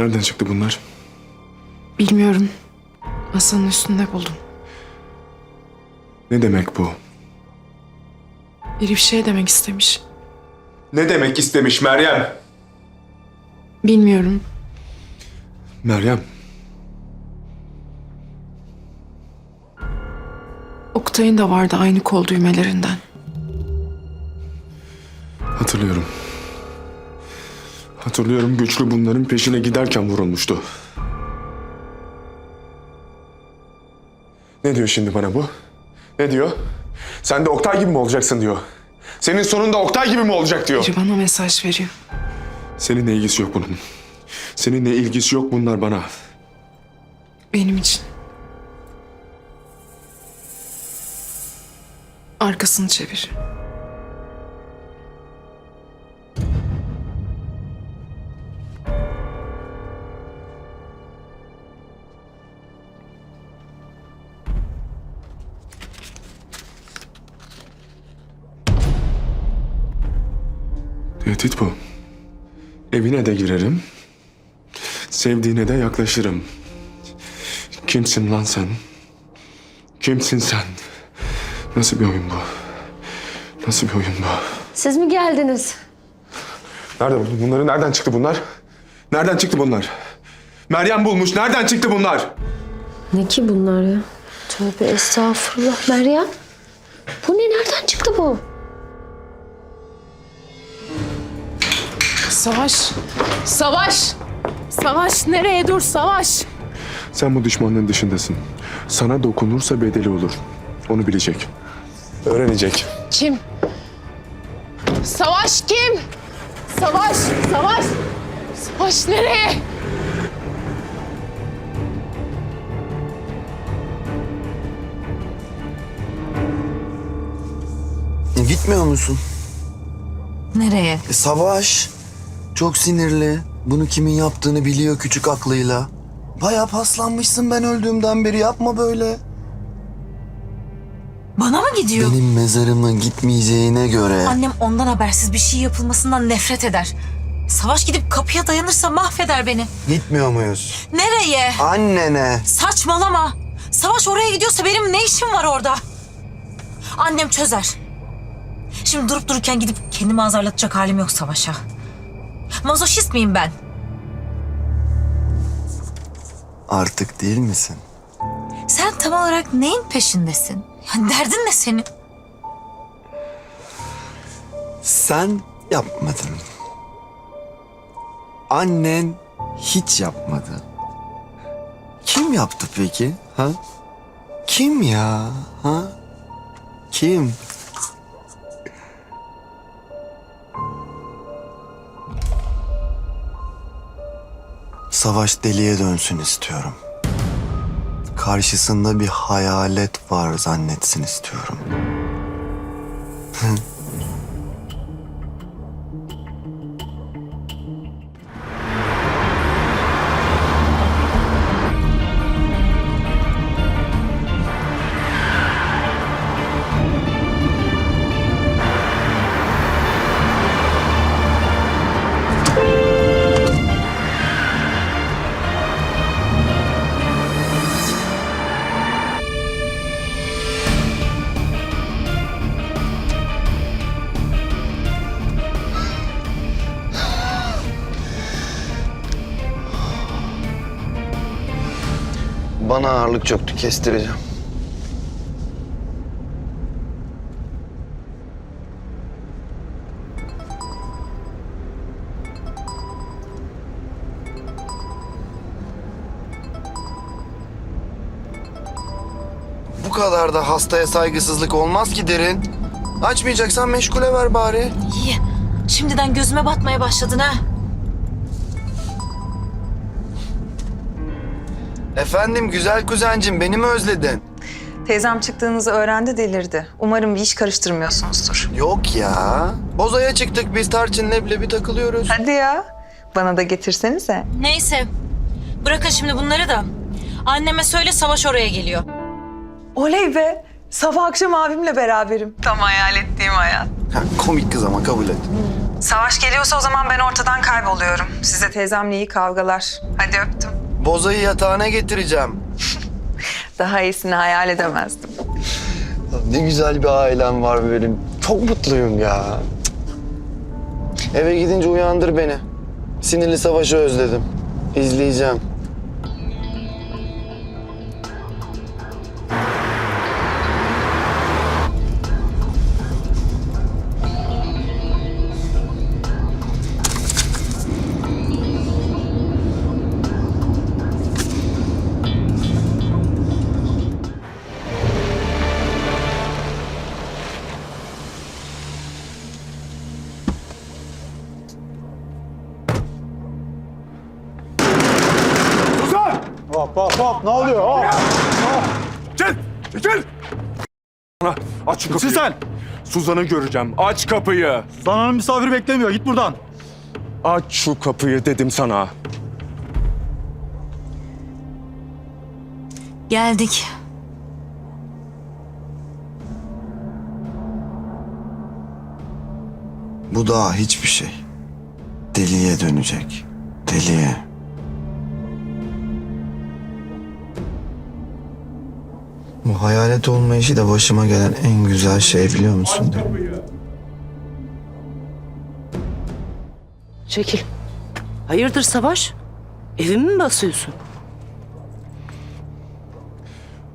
Nereden çıktı bunlar? Bilmiyorum. Masanın üstünde buldum. Ne demek bu? Biri bir şey demek istemiş. Ne demek istemiş Meryem? Bilmiyorum. Meryem, Oktay'ın da vardı aynı kol düğmelerinden. hatırlıyorum. Hatırlıyorum güçlü bunların peşine giderken vurulmuştu. Ne diyor şimdi bana bu? Ne diyor? Sen de Oktay gibi mi olacaksın diyor. Senin sonunda Oktay gibi mi olacak diyor. Biri bana mesaj veriyor. Seninle ilgisi yok bunun. Seninle ilgisi yok bunlar bana. Benim için. Arkasını çevir. Tehdit bu. Evine de girerim. Sevdiğine de yaklaşırım. Kimsin lan sen? Kimsin sen? Nasıl bir oyun bu? Nasıl bir oyun bu? Siz mi geldiniz? Nerede bu- bunları nereden çıktı bunlar? Nereden çıktı bunlar? Meryem bulmuş. Nereden çıktı bunlar? Ne ki bunlar ya? Tövbe estağfurullah Meryem. Bu ne? Nereden çıktı bu? Savaş! Savaş! Savaş nereye dur Savaş? Sen bu düşmanlığın dışındasın. Sana dokunursa bedeli olur. Onu bilecek. Öğrenecek. Kim? Savaş kim? Savaş! Savaş! Savaş nereye? Gitmiyor musun? Nereye? E, savaş. Çok sinirli. Bunu kimin yaptığını biliyor küçük aklıyla. Bayağı paslanmışsın ben öldüğümden beri yapma böyle. Bana mı gidiyor? Benim mezarıma gitmeyeceğine göre. Annem ondan habersiz bir şey yapılmasından nefret eder. Savaş gidip kapıya dayanırsa mahveder beni. Gitmiyor muyuz? Nereye? Annene. Saçmalama. Savaş oraya gidiyorsa benim ne işim var orada? Annem çözer. Şimdi durup dururken gidip kendimi azarlatacak halim yok Savaş'a. Mazoşist miyim ben? Artık değil misin? Sen tam olarak neyin peşindesin? Yani derdin ne senin? Sen yapmadın. Annen hiç yapmadı. Kim yaptı peki? Ha? Kim ya? Ha? Kim? Savaş deliye dönsün istiyorum. Karşısında bir hayalet var zannetsin istiyorum. Bana ağırlık çöktü kestireceğim. Bu kadar da hastaya saygısızlık olmaz ki derin. Açmayacaksan meşgule ver bari. İyi. Şimdiden gözüme batmaya başladın ha. Efendim güzel kuzencim beni mi özledin? Teyzem çıktığınızı öğrendi delirdi. Umarım bir iş karıştırmıyorsunuzdur. Yok ya. Bozaya çıktık biz tarçın leblebi takılıyoruz. Hadi ya. Bana da getirsenize. Neyse. Bırakın şimdi bunları da. Anneme söyle Savaş oraya geliyor. Oley be. Sabah akşam abimle beraberim. Tam hayal ettiğim hayat. Ha, komik kız ama kabul et. Savaş geliyorsa o zaman ben ortadan kayboluyorum. Size teyzemle iyi kavgalar. Hadi öptüm. Bozayı yatağına getireceğim. Daha iyisini hayal edemezdim. Ne güzel bir ailem var benim. Çok mutluyum ya. Eve gidince uyandır beni. Sinirli savaşı özledim. İzleyeceğim. Hop hop hop ne oluyor? Hop. Gel! Gel! Ana, Aç şu kapıyı. Kimsin sen? Suzan'ı göreceğim. Aç kapıyı. Sana misafir beklemiyor. Git buradan. Aç şu kapıyı dedim sana. Geldik. Bu daha hiçbir şey. Deliye dönecek. Deliye. Bu hayalet olma işi de başıma gelen en güzel şey biliyor musun? Çekil. Hayırdır Savaş? Evimi mi basıyorsun?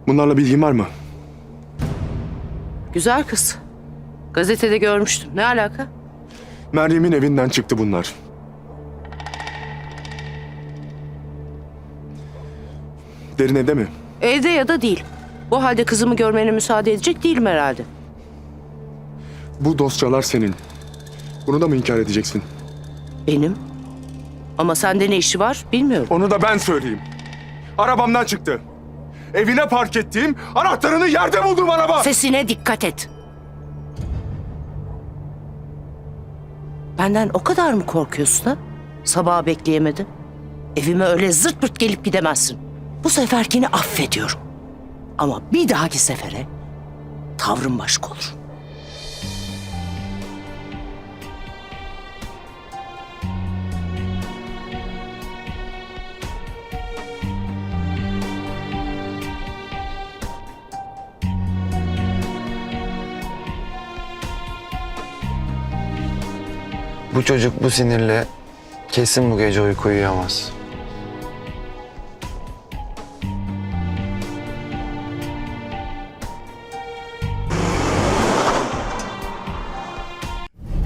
Bunlarla bilgin var mı? Güzel kız. Gazetede görmüştüm. Ne alaka? Meryem'in evinden çıktı bunlar. Derin evde mi? Evde ya da değil. Bu halde kızımı görmene müsaade edecek değilim herhalde. Bu dosyalar senin. Bunu da mı inkar edeceksin? Benim. Ama sende ne işi var bilmiyorum. Onu da ben söyleyeyim. Arabamdan çıktı. Evine park ettiğim, anahtarını yerde bulduğum araba. Sesine dikkat et. Benden o kadar mı korkuyorsun ha? Sabaha bekleyemedim. Evime öyle zırt pırt gelip gidemezsin. Bu seferkini affediyorum. Ama bir dahaki sefere tavrım başka olur. Bu çocuk bu sinirle kesin bu gece uyku uyuyamaz.